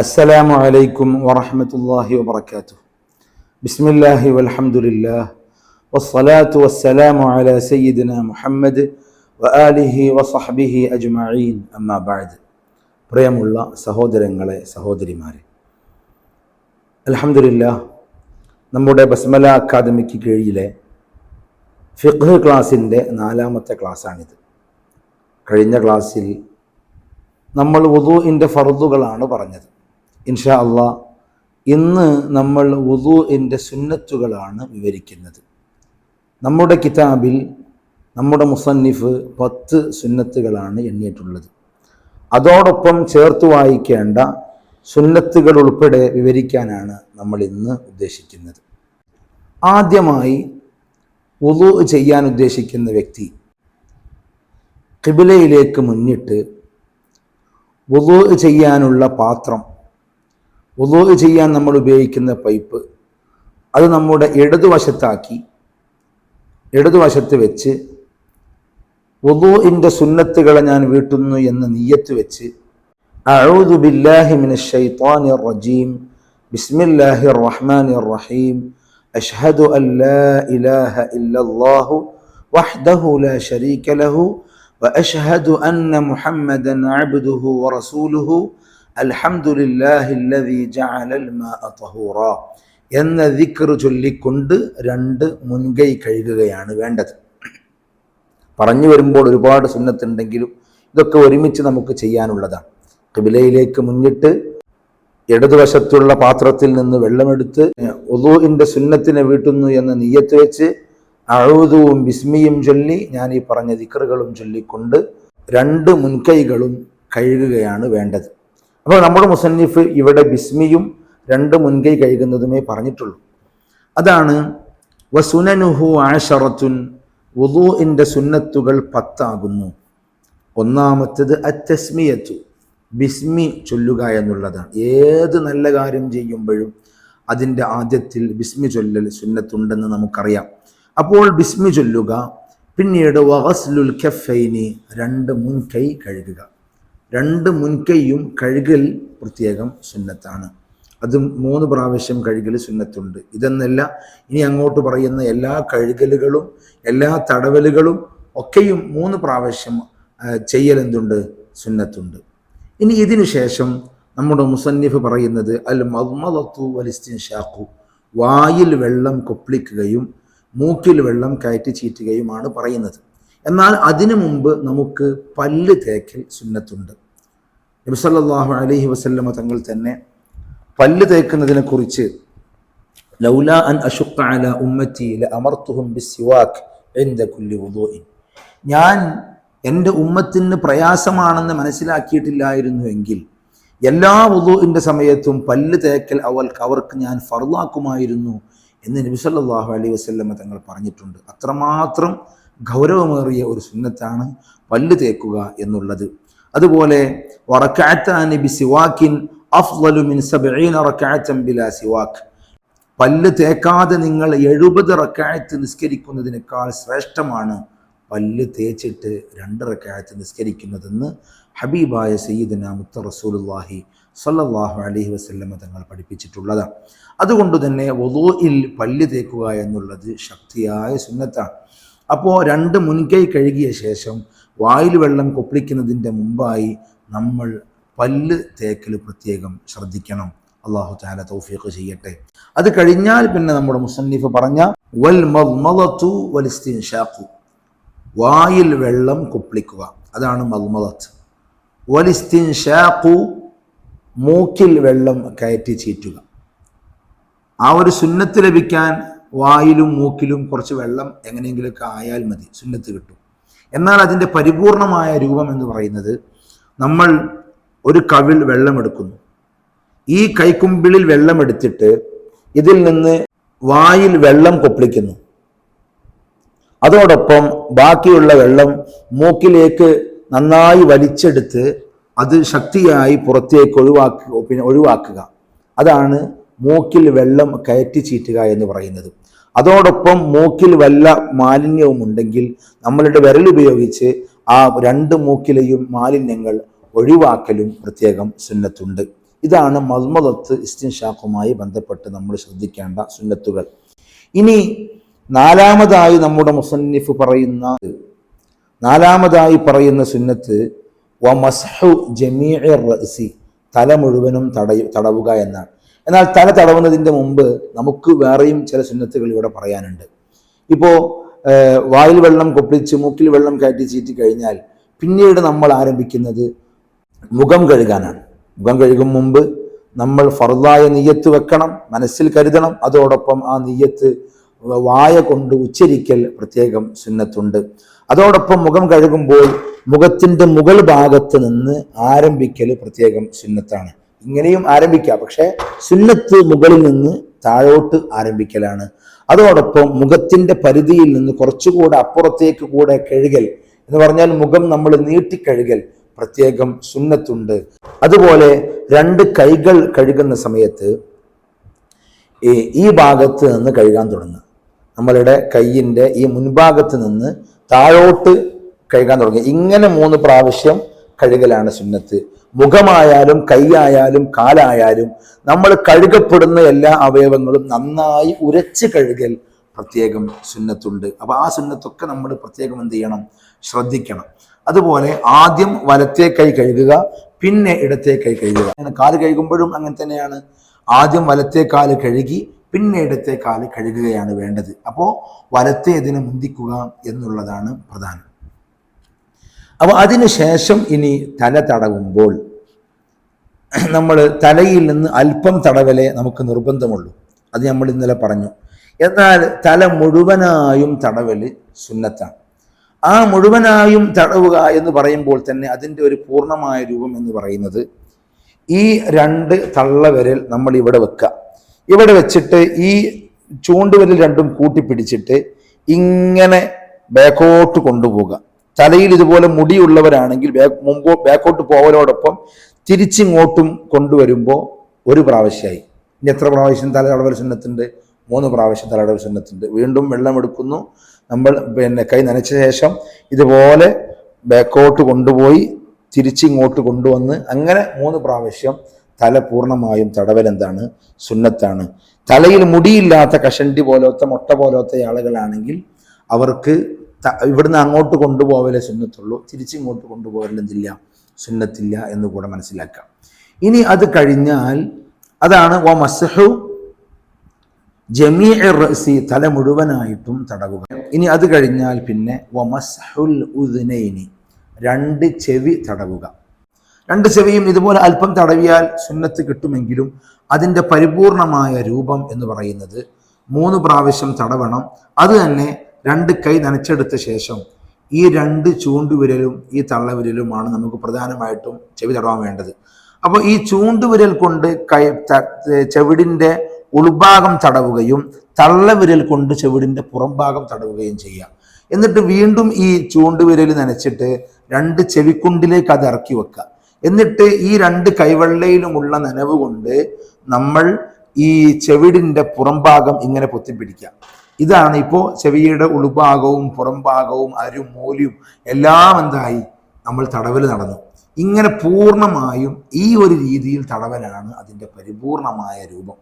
അസ്സലാമു അലൈക്കും വറഹമത്തല്ലാഹി വബർക്കാത്തു ബിസ്മില്ലാഹി വൽഹമുല്ലാ വസ്സലാത്തു വസ്സലാമു അലാ സയ്യിദിന മുഹമ്മദ് വആലിഹി വസഹബിഹി അജ്മഈൻ. അമ്മാ ബഅദ്. പ്രിയമുള്ള സഹോദരങ്ങളെ സഹോദരിമാരെ. അലഹമുല്ല നമ്മുടെ ബസ്മല അക്കാദമിക്ക് കീഴിലെ ഫിഖ് ക്ലാസ്സിന്റെ നാലാമത്തെ ക്ലാസ്സാണിത്. കഴിഞ്ഞ ക്ലാസ്സിൽ നമ്മൾ വുദുവിന്റെ ഫറുദുകളാണ് പറഞ്ഞത്. ഇൻഷാ അള്ളാ ഇന്ന് നമ്മൾ വുദുവിന്റെ സുന്നത്തുകളാണ് വിവരിക്കുന്നത്. നമ്മുടെ കിതാബിൽ നമ്മുടെ മുസന്നിഫ് പത്ത് സുന്നത്തുകളാണ് എണ്ണിയിട്ടുള്ളത്. അതോടൊപ്പം ചേർത്ത് വായിക്കേണ്ട സുന്നത്തുകൾ ഉൾപ്പെടെ വിവരിക്കാനാണ് നമ്മൾ ഇന്ന് ഉദ്ദേശിക്കുന്നത്. ആദ്യമായി വുദു ചെയ്യാൻ ഉദ്ദേശിക്കുന്ന വ്യക്തി കിബിലയിലേക്ക് മുന്നിട്ട് വുദു ചെയ്യാനുള്ള പാത്രം വുദു ചെയ്യാൻ നമ്മൾ ഉപയോഗിക്കുന്ന പൈപ്പ് അത് നമ്മുടെ ഇടതുവശത്താക്കി ഇടതുവശത്ത് വെച്ച് വുദുഇൻ്റെ സുന്നത്തുകളെ ഞാൻ വീട്ടുന്നു എന്ന നീയത്ത് വെച്ച് അഊദു ബില്ലാഹി മിനശ് ശൈത്വാനിർ റജീം ബിസ്മില്ലാഹിർ റഹ്മാനിർ റഹീം അഷ്ഹദു അൻ ലാ ഇലാഹ ഇല്ലല്ലാഹു വഹ്ദഹു ലാ ശരീക ലഹു وأشهد أن محمدا عبده ورسوله അൽഹംദുലില്ലാഹില്ലതി ജഅലൽ മാഅ തഹൂറ എന്ന ദിക്ർ ചൊല്ലിക്കൊണ്ട് രണ്ട് മുൻകൈ കഴുകുകയാണ് വേണ്ടത്. പറഞ്ഞു വരുമ്പോൾ ഒരുപാട് സുന്നത്തുണ്ടെങ്കിലും ഇതൊക്കെ ഒരുമിച്ച് നമുക്ക് ചെയ്യാനുള്ളതാണ്. കിബിലയിലേക്ക് മുന്നിട്ട് ഇടതുവശത്തുള്ള പാത്രത്തിൽ നിന്ന് വെള്ളമെടുത്ത് ഒതുവിന്റെ സുന്നത്തിനെ വീട്ടുന്നു എന്ന നീയത്ത് വെച്ച് അഴുതുവും വിസ്മിയും ചൊല്ലി ഞാൻ ഈ പറഞ്ഞ ദിക്കറുകളും ചൊല്ലിക്കൊണ്ട് രണ്ട് മുൻകൈകളും കഴുകുകയാണ് വേണ്ടത്. അപ്പോൾ നമ്മുടെ മുസന്നിഫ് ഇവിടെ ബിസ്മിയും രണ്ട് മുൻകൈ കഴുകുന്നതുമേ പറഞ്ഞിട്ടുള്ളൂ. അതാണ് വസുനനുഹു ആഷറത്തുൻ വുദുഇന്റെ സുന്നത്തുകൾ പത്താകുന്നു. ഒന്നാമത്തത് അത്തസ്മിയത്തു ബിസ്മി ചൊല്ലുക എന്നുള്ളതാണ്. ഏത് നല്ല കാര്യം ചെയ്യുമ്പോഴും അതിന്റെ ആദ്യത്തിൽ ബിസ്മി ചൊല്ലൽ സുന്നത്തുണ്ടെന്ന് നമുക്കറിയാം. അപ്പോൾ ബിസ്മി ചൊല്ലുക പിന്നീട് വഹസ്ലുൽ ഖഫൈനി രണ്ട് മുൻകൈ കഴുകുക. രണ്ട് മുൻകൈയും കഴുകൽ പ്രത്യേകം സുന്നത്താണ്. അത് മൂന്ന് പ്രാവശ്യം കഴുകൽ സുന്നത്തുണ്ട്. ഇതെന്നല്ല ഇനി അങ്ങോട്ട് പറയുന്ന എല്ലാ കഴുകലുകളും എല്ലാ തടവലുകളും ഒക്കെയും മൂന്ന് പ്രാവശ്യം ചെയ്യൽ എന്തുണ്ട്? സുന്നത്തുണ്ട്. ഇനി ഇതിനു ശേഷം നമ്മുടെ മുസന്നിഫ് പറയുന്നത് അൽ മദ്മദത്തു വലിസ്തിൻ ഷാഖു വായിൽ വെള്ളം കൊപ്പിളിക്കുകയും മൂക്കിൽ വെള്ളം കയറ്റി ചീറ്റുകയുമാണ് പറയുന്നത്. എന്നാൽ അതിനു മുമ്പ് നമുക്ക് പല്ല് തേക്കൽ സുന്നത്തുണ്ട്. നബിസല്ലാഹു അലഹി വസല്ലമ തങ്ങൾ തന്നെ പല്ല് തേക്കുന്നതിനെ കുറിച്ച് അൻ ഉമ്മത്തി ഞാൻ എന്റെ ഉമ്മത്തിന് പ്രയാസമാണെന്ന് മനസ്സിലാക്കിയിട്ടില്ലായിരുന്നുവെങ്കിൽ എല്ലാ വുദുവിന്റെ സമയത്തും പല്ല് തേക്കൽ അവൾക്ക് അവർക്ക് ഞാൻ ഫർദാക്കുമായിരുന്നു എന്ന് നബി സല്ലല്ലാഹു അലൈഹി വസല്ലമ തങ്ങൾ പറഞ്ഞിട്ടുണ്ട്. അത്രമാത്രം ഗൗരവമേറിയ ഒരു സുന്നത്താണ് പല്ല് തേക്കുക എന്നുള്ളത്. അതുപോലെ പല്ല് തേക്കാതെ നിങ്ങൾ എഴുപത് റക്കായത്ത് നിസ്കരിക്കുന്നതിനേക്കാൾ ശ്രേഷ്ഠമാണ് പല്ല് തേച്ചിട്ട് രണ്ട് റക്കായത്ത് നിസ്കരിക്കുന്നതെന്ന് ഹബീബായ സയ്യിദന മുത്ത റസൂലുല്ലാഹി സല്ലാഹു അലഹി വസ്ല്ലമ തങ്ങൾ പഠിപ്പിച്ചിട്ടുള്ളത്. അതുകൊണ്ട് തന്നെ വൊലോയിൽ പല്ല് തേക്കുക എന്നുള്ളത് ശക്തിയായ സുന്നത്താണ്. അപ്പോൾ രണ്ട് മുൻകൈ കഴുകിയ ശേഷം വായിൽ വെള്ളം കൊപ്പിളിക്കുന്നതിന്റെ മുമ്പായി നമ്മൾ പല്ല് തേക്കൽ പ്രത്യേകം ശ്രദ്ധിക്കണം. അള്ളാഹു താല തൗഫീഖ് ചെയ്യട്ടെ. അത് കഴിഞ്ഞാൽ പിന്നെ നമ്മുടെ മുസന്നിഫ് പറഞ്ഞ വൽ മദ്മദത്തു വലിസ്തിൻഷാഖു. വായിൽ വെള്ളം കൊപ്പിളിക്കുക. അതാണ് മദ്മദത്ത് വലിസ്തിൻഷാഖു മൂക്കിൽ വെള്ളം കയറ്റി ചീറ്റുക. ആ ഒരു സുന്നത്ത് ലഭിക്കാൻ വായിലും മൂക്കിലും കുറച്ച് വെള്ളം എങ്ങനെയെങ്കിലുമൊക്കെ ആയാൽ മതി സുന്നത്ത് കിട്ടും. എന്നാൽ അതിന്റെ പരിപൂർണമായ രൂപം എന്ന് പറയുന്നത് നമ്മൾ ഒരു കവിൾ വെള്ളമെടുക്കുന്നു ഈ കൈക്കുമ്പിളിൽ വെള്ളമെടുത്തിട്ട് ഇതിൽ നിന്ന് വായിൽ വെള്ളം കൊപ്പിളിക്കുന്നു. അതോടൊപ്പം ബാക്കിയുള്ള വെള്ളം മൂക്കിലേക്ക് നന്നായി വലിച്ചെടുത്ത് അത് ശക്തിയായി പുറത്തേക്ക് ഒഴിവാക്കുക പിന്നെ ഒഴിവാക്കുക. അതാണ് മൂക്കിൽ വെള്ളം കയറ്റി ചീറ്റുക എന്ന് പറയുന്നത്. അതോടൊപ്പം മൂക്കിൽ വല്ല മാലിന്യവും ഉണ്ടെങ്കിൽ നമ്മളുടെ വിരൽ ഉപയോഗിച്ച് ആ രണ്ട് മൂക്കിലെയും മാലിന്യങ്ങൾ ഒഴിവാക്കലും പ്രത്യേകം സുന്നത്തുണ്ട്. ഇതാണ് മസ്മദത്ത് ഇസ്തിൻഷാഖുമായി ബന്ധപ്പെട്ട് നമ്മൾ ശ്രദ്ധിക്കേണ്ട സുന്നത്തുകൾ. ഇനി നാലാമതായി നമ്മുടെ മുസന്നിഫ് പറയുന്ന നാലാമതായി പറയുന്ന സുന്നത്ത് വ മസ്ഹു റഅ്സി തല മുഴുവനും തടയു തടവുക എന്നാണ്. എന്നാൽ തല തടവുന്നതിന്റെ മുമ്പ് നമുക്ക് വേറെയും ചില സുന്നത്തുകൾ ഇവിടെ പറയാനുണ്ട്. ഇപ്പോൾ വായിൽ വെള്ളം കൊപ്പിളിച്ച് മൂക്കിൽ വെള്ളം കയറ്റി ചീറ്റി കഴിഞ്ഞാൽ പിന്നീട് നമ്മൾ ആരംഭിക്കുന്നത് മുഖം കഴുകാനാണ്. മുഖം കഴുകും മുമ്പ് നമ്മൾ ഫർദായ നെയ്യത്ത് വെക്കണം മനസ്സിൽ കരുതണം. അതോടൊപ്പം ആ നെയ്യത്ത് വായ കൊണ്ട് ഉച്ചരിക്കൽ പ്രത്യേകം സുന്നത്തുണ്ട്. അതോടൊപ്പം മുഖം കഴുകുമ്പോൾ മുഖത്തിന്റെ മുകൾ ഭാഗത്ത് നിന്ന് ആരംഭിക്കൽ പ്രത്യേകം സുന്നത്താണ്. ഇങ്ങനെയും ആരംഭിക്കാം. പക്ഷേ സുന്നത്ത് മുകളിൽ നിന്ന് താഴോട്ട് ആരംഭിക്കലാണ്. അതോടൊപ്പം മുഖത്തിന്റെ പരിധിയിൽ നിന്ന് കുറച്ചുകൂടെ അപ്പുറത്തേക്ക് കൂടെ കഴുകൽ എന്ന് പറഞ്ഞാൽ മുഖം നമ്മൾ നീട്ടിക്കഴുകൽ പ്രത്യേകം സുന്നത്തുണ്ട്. അതുപോലെ രണ്ട് കൈകൾ കഴുകുന്ന സമയത്ത് ഈ ഭാഗത്ത് നിന്ന് കഴുകാൻ തുടങ്ങുക. നമ്മളുടെ കയ്യിന്റെ ഈ മുൻഭാഗത്ത് നിന്ന് താഴോട്ട് കഴുകാൻ തുടങ്ങി ഇങ്ങനെ മൂന്ന് പ്രാവശ്യം കഴുകലാണ് സുന്നത്ത്. മുഖമായാലും കൈയായാലും കാലായാലും നമ്മൾ കഴുകപ്പെടുന്ന എല്ലാ അവയവങ്ങളും നന്നായി ഉരച്ച് കഴുകൽ പ്രത്യേകം സുന്നത്തുണ്ട്. അപ്പോൾ ആ സുന്നത്തൊക്കെ നമ്മൾ പ്രത്യേകം എന്ത് ചെയ്യണം? ശ്രദ്ധിക്കണം. അതുപോലെ ആദ്യം വലത്തെ കൈ കഴുകുക പിന്നെ ഇടത്തെ കൈ കഴുകുക. കാൽ കഴുകുമ്പോഴും അങ്ങനെ തന്നെയാണ്. ആദ്യം വലത്തെ കാൽ കഴുകി പിന്നെ ഇടത്തെ കാൽ കഴുകുകയാണ് വേണ്ടത്. അപ്പോൾ വലത്തേതിനെ മുന്തിക്കുക എന്നുള്ളതാണ് പ്രധാനം. അപ്പോൾ അതിനുശേഷം ഇനി തല തടവുമ്പോൾ നമ്മൾ തലയിൽ നിന്ന് അല്പം തടവലേ നമുക്ക് നിർബന്ധമുള്ളൂ. അത് നമ്മൾ ഇന്നലെ പറഞ്ഞു. എന്നാൽ തല മുഴുവനായും തടവൽ സുന്നത്താണ്. ആ മുഴുവനായും തടവുക എന്ന് പറയുമ്പോൾ തന്നെ അതിന്റെ ഒരു പൂർണമായ രൂപം എന്ന് പറയുന്നത് ഈ രണ്ട് തള്ളവിരൽ നമ്മൾ ഇവിടെ വെക്കുക. ഇവിടെ വെച്ചിട്ട് ഈ ചൂണ്ടുവിരൽ രണ്ടും കൂട്ടിപ്പിടിച്ചിട്ട് ഇങ്ങനെ ബാക്കോട്ട് കൊണ്ടുപോവുക തലയിൽ ഇതുപോലെ മുടിയുള്ളവരാണെങ്കിൽ ബാക്ക് മുമ്പോ ബാക്കോട്ട് പോവലോടൊപ്പം തിരിച്ചിങ്ങോട്ടും കൊണ്ടുവരുമ്പോൾ ഒരു പ്രാവശ്യമായി. ഇനി എത്ര പ്രാവശ്യം തല തടവൽ മൂന്ന് പ്രാവശ്യം തലയടവൽ സുന്നത്തുണ്ട്. വീണ്ടും വെള്ളം എടുക്കുന്നു നമ്മൾ പിന്നെ കൈ നനച്ച ശേഷം ഇതുപോലെ ബാക്കോട്ട് കൊണ്ടുപോയി തിരിച്ചിങ്ങോട്ട് കൊണ്ടുവന്ന് അങ്ങനെ മൂന്ന് പ്രാവശ്യം തല പൂർണമായും തടവൽ എന്താണ്? സുന്നത്താണ്. തലയിൽ മുടിയില്ലാത്ത കഷണ്ടി പോലത്തെ മുട്ട പോലത്തെ ആളുകളാണെങ്കിൽ അവർക്ക് ഇവിടുന്ന് അങ്ങോട്ട് കൊണ്ടുപോകലേ സുന്നത്തുള്ളൂ. തിരിച്ചിങ്ങോട്ട് കൊണ്ടുപോകലെന്തില്ല സുന്നത്തില്ല എന്ന് കൂടെ മനസ്സിലാക്കാം. ഇനി അത് കഴിഞ്ഞാൽ അതാണ് ഓ മസഹു ജമീ റസി തല മുഴുവനായിട്ടും തടവുക. ഇനി അത് കഴിഞ്ഞാൽ പിന്നെ വമസ്ഹുൽ ഉദിനി രണ്ട് ചെവി തടവുക. രണ്ട് ചെവിയും ഇതുപോലെ അല്പം തടവിയാൽ സുന്നത്ത് കിട്ടുമെങ്കിലും അതിന്റെ പരിപൂർണമായ രൂപം എന്ന് പറയുന്നത് മൂന്ന് പ്രാവശ്യം തടവണം. അത് തന്നെ രണ്ട് കൈ നനച്ചെടുത്ത ശേഷം ഈ രണ്ട് ചൂണ്ടുവിരലും ഈ തള്ളവിരലുമാണ് നമുക്ക് പ്രധാനമായിട്ടും ചെവി തടവാൻ വേണ്ടത്. അപ്പോൾ ഈ ചൂണ്ടുവിരൽ കൊണ്ട് കൈ ചെവിടിന്റെ ഉൾഭാഗം തടവുകയും തള്ളവിരൽ കൊണ്ട് ചെവിടിന്റെ പുറംഭാഗം തടവുകയും ചെയ്യാം. എന്നിട്ട് വീണ്ടും ഈ ചൂണ്ടുവിരൽ നനച്ചിട്ട് രണ്ട് ചെവിക്കുണ്ടിലേക്ക് അത് ഇറക്കി വെക്കുക. എന്നിട്ട് ഈ രണ്ട് കൈവെള്ളയിലുമുള്ള നനവ് കൊണ്ട് നമ്മൾ ഈ ചെവിടിന്റെ പുറംഭാഗം ഇങ്ങനെ പൊത്തിപ്പിടിക്കുക. ഇതാണ് ഇപ്പോൾ ചെവിയുടെ ഉൾഭാഗവും പുറംഭാഗവും അരും മൂലിയും എല്ലാം എന്തായി? നമ്മൾ തടവൽ നടന്നു. ഇങ്ങനെ പൂർണമായും ഈ ഒരു രീതിയിൽ തടവലാണ് അതിന്റെ പരിപൂർണമായ രൂപം.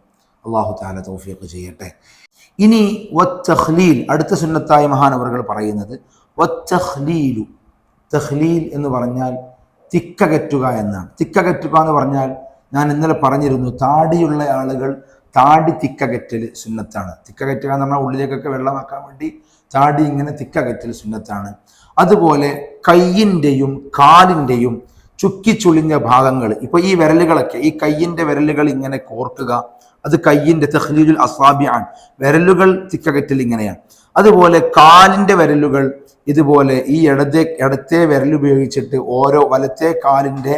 അള്ളാഹു താല തോഫിയൊക്കെ ചെയ്യട്ടെ. ഇനി വത്തഹ്ലീൽ അടുത്ത സുന്നത്തായ മഹാനവറുകൾ പറയുന്നത് വത്തഹ്ലീലു തഹ്ലീൽ എന്ന് പറഞ്ഞാൽ തിക്കകറ്റുക എന്നാണ്. തിക്കകറ്റുക എന്ന് പറഞ്ഞാൽ ഞാൻ ഇന്നലെ പറഞ്ഞിരുന്നു താടിയുള്ള ആളുകൾ താടി തിക്കകറ്റൽ സുന്നത്താണ്. തിക്കകറ്റുക നമ്മുടെ ഉള്ളിലേക്കൊക്കെ വെള്ളമാക്കാൻ വേണ്ടി താടി ഇങ്ങനെ തിക്കകറ്റൽ സുന്നത്താണ്. അതുപോലെ കയ്യിന്റെയും കാലിന്റെയും ചുക്കിച്ചുളിഞ്ഞ ഭാഗങ്ങൾ ഇപ്പോൾ ഈ വിരലുകളൊക്കെ ഈ കയ്യിന്റെ വിരലുകൾ ഇങ്ങനെ കോർക്കുക അത് കയ്യിന്റെ തഹ്ലീലുൽ അസാബിയാൻ വിരലുകൾ തിക്കകറ്റൽ ഇങ്ങനെയാണ്. അതുപോലെ കാലിന്റെ വിരലുകൾ ഇതുപോലെ ഈ ഇടത്തെ ഇടത്തെ വിരൽ ഉപയോഗിച്ചിട്ട് ഓരോ വലത്തെ കാലിന്റെ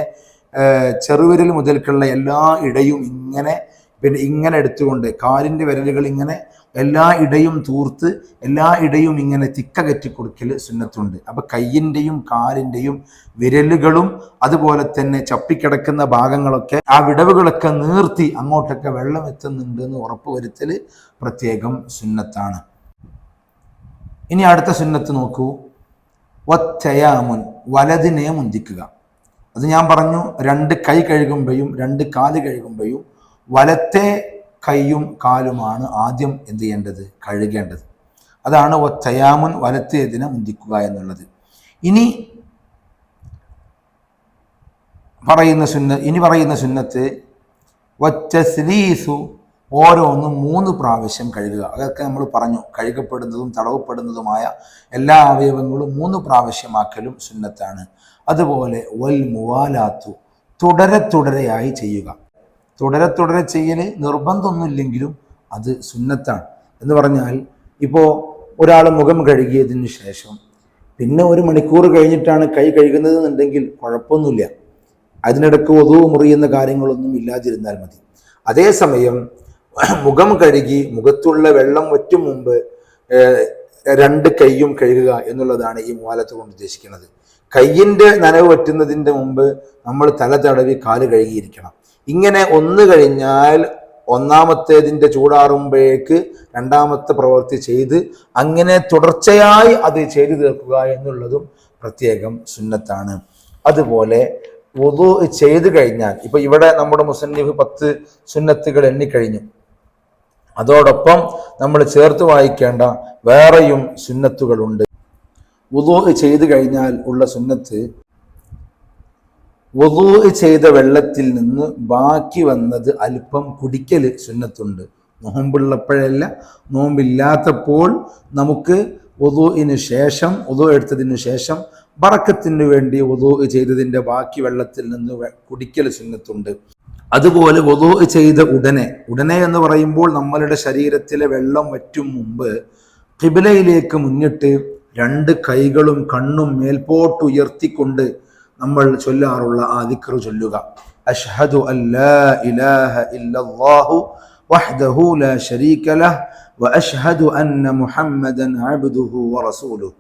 ചെറുവിരൽ മുതൽക്കുള്ള എല്ലാ ഇടയും ഇങ്ങനെ പിന്നെ ഇങ്ങനെ എടുത്തുകൊണ്ട് കാലിന്റെ വിരലുകൾ ഇങ്ങനെ എല്ലാ ഇടയും തൂർത്ത് എല്ലാ ഇടയും ഇങ്ങനെ തിക്ക കെറ്റി കൊടുക്കൽ സുന്നത്തുണ്ട്. അപ്പം കയ്യിന്റെയും കാലിന്റെയും വിരലുകളും അതുപോലെ തന്നെ ചപ്പിക്കിടക്കുന്ന ഭാഗങ്ങളൊക്കെ ആ വിടവുകളൊക്കെ നീർത്തി അങ്ങോട്ടൊക്കെ വെള്ളം എത്തുന്നുണ്ട് എന്ന് ഉറപ്പുവരുത്തൽ പ്രത്യേകം സുന്നത്താണ്. ഇനി അടുത്ത സുന്നത്ത് നോക്കൂ. ഒറ്റയാമുൻ വലതിനെ മുന്തിക്കുക. അത് ഞാൻ പറഞ്ഞു രണ്ട് കൈ കഴുകുമ്പോഴും രണ്ട് കാൽ കഴുകുമ്പോഴും വലത്തെ കൈയും കാലുമാണ് ആദ്യം എന്ത് ചെയ്യേണ്ടത്? കഴുകേണ്ടത്. അതാണ് തയാമുൻ വലത്തേതിനെ മുന്തിക്കുക എന്നുള്ളത്. ഇനി പറയുന്ന സുന്ന ഇനി പറയുന്ന സുന്നത്ത് വച്ചസ്ലീസു ഓരോന്നും മൂന്ന് പ്രാവശ്യം കഴുകുക. അതൊക്കെ നമ്മൾ പറഞ്ഞു. കഴുകപ്പെടുന്നതും തടവപ്പെടുന്നതുമായ എല്ലാ അവയവങ്ങളും മൂന്ന് പ്രാവശ്യമാക്കലും സുന്നത്താണ്. അതുപോലെ വൽ മുവാലാത്തു തുടരെ തുടരെയായി ചെയ്യുക. തുടരെ തുടരെ ചെയ്യൽ നിർബന്ധമൊന്നുമില്ലെങ്കിലും അത് സുന്നത്താണ്. എന്ന് പറഞ്ഞാൽ ഇപ്പോൾ ഒരാൾ മുഖം കഴുകിയതിന് ശേഷം പിന്നെ ഒരു മണിക്കൂർ കഴിഞ്ഞിട്ടാണ് കൈ കഴുകുന്നത് എന്നുണ്ടെങ്കിൽ കുഴപ്പമൊന്നുമില്ല. അതിനിടയ്ക്ക് ഒതുവ് മുറിയുന്ന കാര്യങ്ങളൊന്നും ഇല്ലാതിരുന്നാൽ മതി. അതേസമയം മുഖം കഴുകി മുഖത്തുള്ള വെള്ളം ഒറ്റും മുമ്പ് രണ്ട് കൈയും കഴുകുക എന്നുള്ളതാണ് ഈ മൂലത്ത് കൊണ്ട് ഉദ്ദേശിക്കുന്നത്. കയ്യിന്റെ നനവ് പറ്റുന്നതിന്റെ മുമ്പ് നമ്മൾ തല തടവി കാൽ കഴുകിയിരിക്കണം. ഇങ്ങനെ ഒന്ന് കഴിഞ്ഞാൽ ഒന്നാമത്തേതിന്റെ ചൂടാറുമ്പോഴേക്ക് രണ്ടാമത്തെ പ്രവൃത്തി ചെയ്ത് അങ്ങനെ തുടർച്ചയായി അത് ചെയ്തു തീർക്കുക എന്നുള്ളതും പ്രത്യേകം സുന്നത്താണ്. അതുപോലെ വധു ചെയ്തു കഴിഞ്ഞാൽ ഇപ്പൊ ഇവിടെ നമ്മുടെ മുസന്നിഫ് പത്ത് സുന്നത്തുകൾ എണ്ണിക്കഴിഞ്ഞു. അതോടൊപ്പം നമ്മൾ ചേർത്ത് വായിക്കേണ്ട വേറെയും സുന്നത്തുകളുണ്ട്. വുതു ചെയ്തു കഴിഞ്ഞാൽ ഉള്ള സുന്നത്ത് വുതു ചെയ്ത വെള്ളത്തിൽ നിന്ന് ബാക്കി വന്നത് അല്പം കുടിക്കൽ സുന്നത്തുണ്ട്. നോമ്പുള്ളപ്പോഴല്ല നോമ്പില്ലാത്തപ്പോൾ നമുക്ക് വധുവിന് ശേഷം വധു എടുത്തതിന് ശേഷം ബറക്കത്തിന് വേണ്ടി വധു ചെയ്തതിന്റെ ബാക്കി വെള്ളത്തിൽ നിന്ന് കുടിക്കൽ സുന്നത്തുണ്ട്. അതുപോലെ വധു ചെയ്ത ഉടനെ ഉടനെ എന്ന് പറയുമ്പോൾ നമ്മളുടെ ശരീരത്തിലെ വെള്ളം വറ്റും മുമ്പ് കിബിലയിലേക്ക് മുന്നിട്ട് രണ്ട് കൈകളും കണ്ണും മേൽപോട്ട് ഉയർത്തിക്കൊണ്ട് നമ്മൾ ചൊല്ലാറുള്ള ആ ദിക്റ് ചൊല്ലുക അഷ്ഹദു അല്ലാ ഇലാഹ ഇല്ലല്ലാഹു വഹ്ദഹു ലാ ശരീക ലഹ് واشهد ان محمدا عبده ورسوله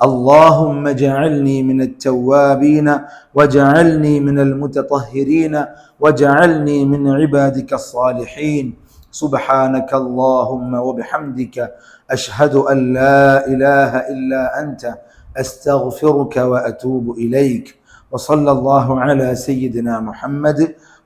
اللهم اجعلني من التوابين واجعلني من المتطهرين واجعلني من عبادك الصالحين سبحانك اللهم وبحمدك اشهد ان لا اله الا انت استغفرك واتوب اليك وصلى الله على سيدنا محمد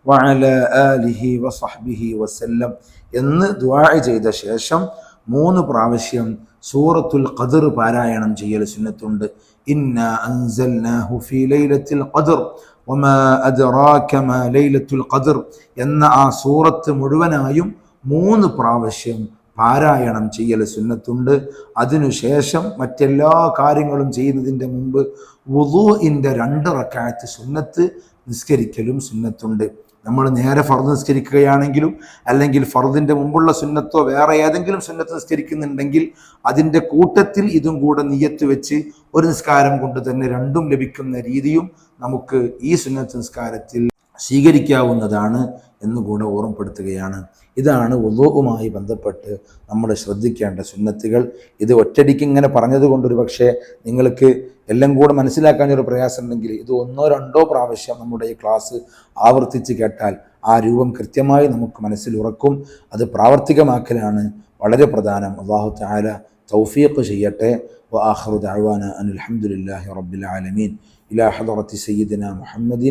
وعلى اله وصحبه وسلم എന്ന് ദുആ ചെയ്ത ശേഷം മൂന്ന് പ്രാവശ്യം സൂറത്തുൽ ഖദർ പാരായണം ചെയ്യൽ സുന്നത്തുണ്ട് ഇന്ന അൻസൽനാഹു ഫീ ലൈലത്തിൽ ഖദർ വമാ അദ്റാക മാ ലൈലത്തുൽ ഖദർ എന്ന ആ സൂറത്ത് മുഴുവനായും മൂന്ന് പ്രാവശ്യം പാരായണം ചെയ്യൽ സുന്നത്തുണ്ട്. അതിനുശേഷം മറ്റെല്ലാ കാര്യങ്ങളും ചെയ്യുന്നതിന്റെ മുമ്പ് വുദൂഇന്റെ രണ്ട് റക്കായത്ത് സുന്നത്ത് നിസ്കരിക്കലും സുന്നത്തുണ്ട്. നമ്മൾ നേരെ ഫർദ് നിസ്കരിക്കുകയാണെങ്കിലും അല്ലെങ്കിൽ ഫർദിന്റെ മുമ്പുള്ള സുന്നത്തോ വേറെ ഏതെങ്കിലും സുന്നത്ത് നിസ്കരിക്കുന്നുണ്ടെങ്കിൽ അതിന്റെ കൂട്ടത്തിൽ ഇതും കൂടെ നിയത്ത് വെച്ച് ഒരു നിസ്കാരം കൊണ്ട് തന്നെ രണ്ടും ലഭിക്കുന്ന രീതിയും നമുക്ക് ഈ സുന്നത്ത് നിസ്കാരത്തിൽ സ്വീകരിക്കാവുന്നതാണ് എന്നുകൂടെ ഓർമ്മപ്പെടുത്തുകയാണ്. ഇതാണ് ഉദോവുമായി ബന്ധപ്പെട്ട് നമ്മൾ ശ്രദ്ധിക്കേണ്ട സുന്നത്തുകൾ. ഇത് ഒറ്റടിക്ക് ഇങ്ങനെ പറഞ്ഞതുകൊണ്ടൊരു പക്ഷേ നിങ്ങൾക്ക് എല്ലാം കൂടെ മനസ്സിലാക്കാനൊരു പ്രയാസമുണ്ടെങ്കിൽ ഇത് ഒന്നോ രണ്ടോ പ്രാവശ്യം നമ്മുടെ ഈ ക്ലാസ് ആവർത്തിച്ച് കേട്ടാൽ ആ രൂപം കൃത്യമായി നമുക്ക് മനസ്സിൽ ഉറക്കും അത് പ്രാവർത്തികമാക്കലാണ് വളരെ പ്രധാനം. അള്ളാഹു താല തൗഫീഖ് ചെയ്യട്ടെ وآخر دعوانا أن الحمد لله رب العالمين إلى حضرة سيدنا محمد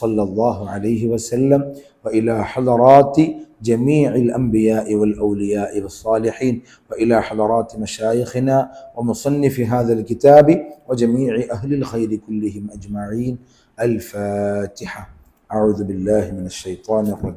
صلى الله عليه وسلم وإلى حضرات جميع الأنبياء والأولياء والصالحين وإلى حضرات مشايخنا ومصنف هذا الكتاب وجميع أهل الخير كلهم أجمعين الفاتحة أعوذ بالله من الشيطان الرجيم